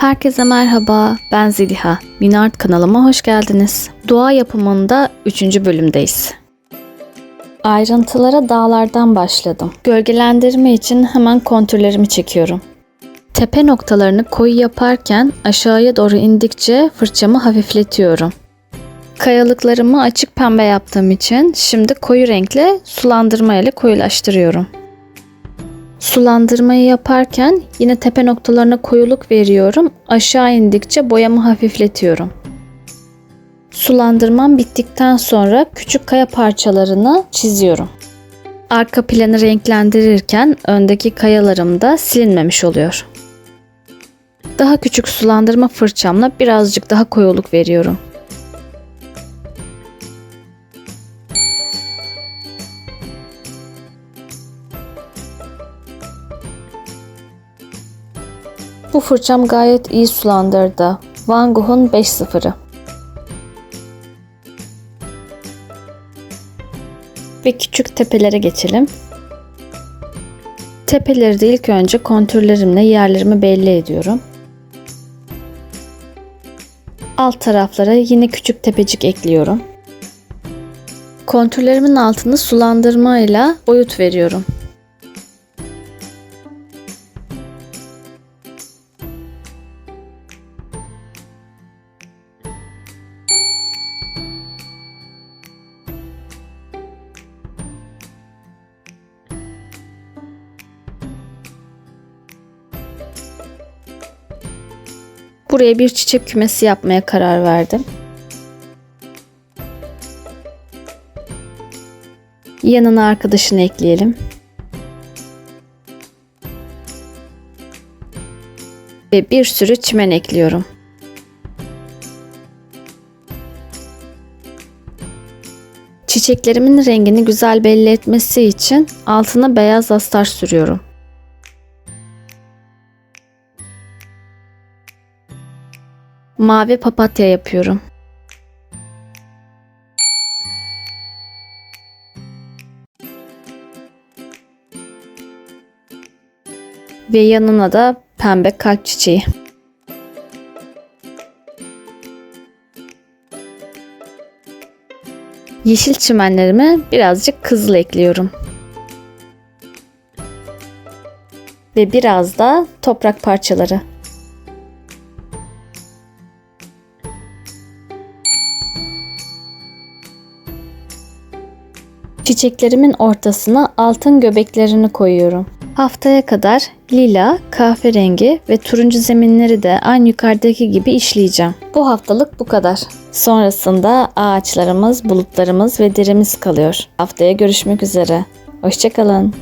Herkese merhaba, ben Zeliha. Minart kanalıma hoş geldiniz. Dua yapımında 3. bölümdeyiz. Ayrıntılara dağlardan başladım. Gölgelendirme için hemen kontürlerimi çekiyorum. Tepe noktalarını koyu yaparken aşağıya doğru indikçe fırçamı hafifletiyorum. Kayalıklarımı açık pembe yaptığım için şimdi koyu renkle sulandırma ile koyulaştırıyorum. Sulandırmayı yaparken yine tepe noktalarına koyuluk veriyorum. Aşağı indikçe boyamı hafifletiyorum. Sulandırmam bittikten sonra küçük kaya parçalarını çiziyorum. Arka planı renklendirirken öndeki kayalarım da silinmemiş oluyor. Daha küçük sulandırma fırçamla birazcık daha koyuluk veriyorum. Bu fırçam gayet iyi sulandırdı. Van Gogh'un 5.0'ı. Ve küçük tepelere geçelim. Tepeleri de ilk önce kontürlerimle yerlerimi belli ediyorum. Alt taraflara yine küçük tepecik ekliyorum. Kontürlerimin altını sulandırmayla boyut veriyorum. Buraya bir çiçek kümesi yapmaya karar verdim. Yanına arkadaşını ekleyelim. Ve bir sürü çimen ekliyorum. Çiçeklerimin rengini güzel belli etmesi için altına beyaz astar sürüyorum. Mavi papatya yapıyorum. Ve yanına da pembe kalp çiçeği. Yeşil çimenlerime birazcık kızıl ekliyorum. Ve biraz da toprak parçaları. Çiçeklerimin ortasına altın göbeklerini koyuyorum. Haftaya kadar lila, kahverengi ve turuncu zeminleri de aynı yukarıdaki gibi işleyeceğim. Bu haftalık bu kadar. Sonrasında ağaçlarımız, bulutlarımız ve derimiz kalıyor. Haftaya görüşmek üzere. Hoşçakalın.